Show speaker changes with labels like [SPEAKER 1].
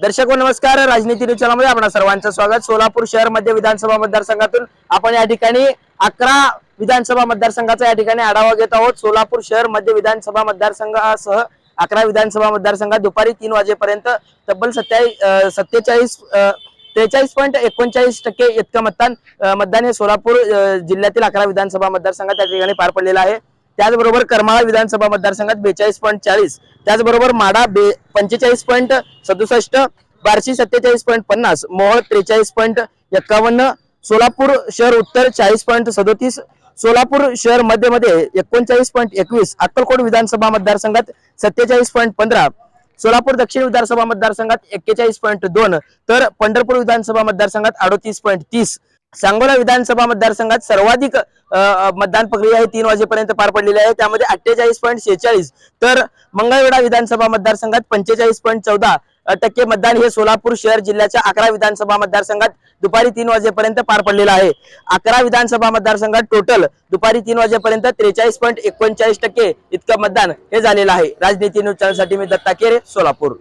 [SPEAKER 1] दर्शक हो, नमस्कार. राजनीती न्यूज आपण आपणा सर्वांचं स्वागत. सोलापूर शहर मध्य विधानसभा मतदारसंघातून आपण या ठिकाणी अकरा विधानसभा मतदारसंघाचा या ठिकाणी आढावा घेत आहोत. सोलापूर शहर मध्य विधानसभा मतदारसंघासह अकरा विधानसभा मतदारसंघात दुपारी तीन वाजेपर्यंत तब्बल सत्तावीस सत्तेचाळीस त्रेचाळीस पॉईंट एकोणचाळीस टक्के इतकं मतदान मतदान हे सोलापूर जिल्ह्यातील अकरा विधानसभा मतदारसंघात त्या ठिकाणी पार पडलेलं आहे. त्याचबरोबर करमाळा विधानसभा मतदारसंघात बेचाळीस पॉईंट चाळीस त्याचबरोबर माडा बे पंचेचाळीस पॉईंट सदुसष्ट बार्शी सत्तेचाळीस पॉईंट पन्नास मोहोळ त्रेचाळीस पॉईंट एक्कावन्न सोलापूर शहर उत्तर चाळीस पॉईंट सदोतीस सोलापूर शहर मध्यमध्ये एकोणचाळीस पॉईंट एकवीस अक्कलकोट विधानसभा मतदारसंघात सत्तेचाळीस पॉईंट पंधरा सोलापूर दक्षिण विधानसभा मतदारसंघात एक्केचाळीस पॉईंट दोन तर पंढरपूर विधानसभा मतदारसंघात अडोतीस पॉईंट तीस सांगोला विधानसभा मतदारसंघात सर्वाधिक मतदान प्रक्रिया ही तीन वाजेपर्यंत पार पडलेली आहे. त्यामध्ये अठ्ठेचाळीस पॉईंट शेहेचाळीस तर मंगळवेढा विधानसभा मतदारसंघात पंचेचाळीस पॉईंट चौदा टक्के मतदान हे सोलापूर शहर जिल्ह्याच्या अकरा विधानसभा मतदारसंघात दुपारी तीन वाजेपर्यंत पार पडलेलं आहे. अकरा विधानसभा मतदारसंघात टोटल दुपारी तीन वाजेपर्यंत त्रेचाळीस पॉईंट एकोणचाळीस टक्के इतकं मतदान हे झालेलं आहे. राजनीती न्यूज चॅनलसाठी मी दत्ता केरे सोलापूर.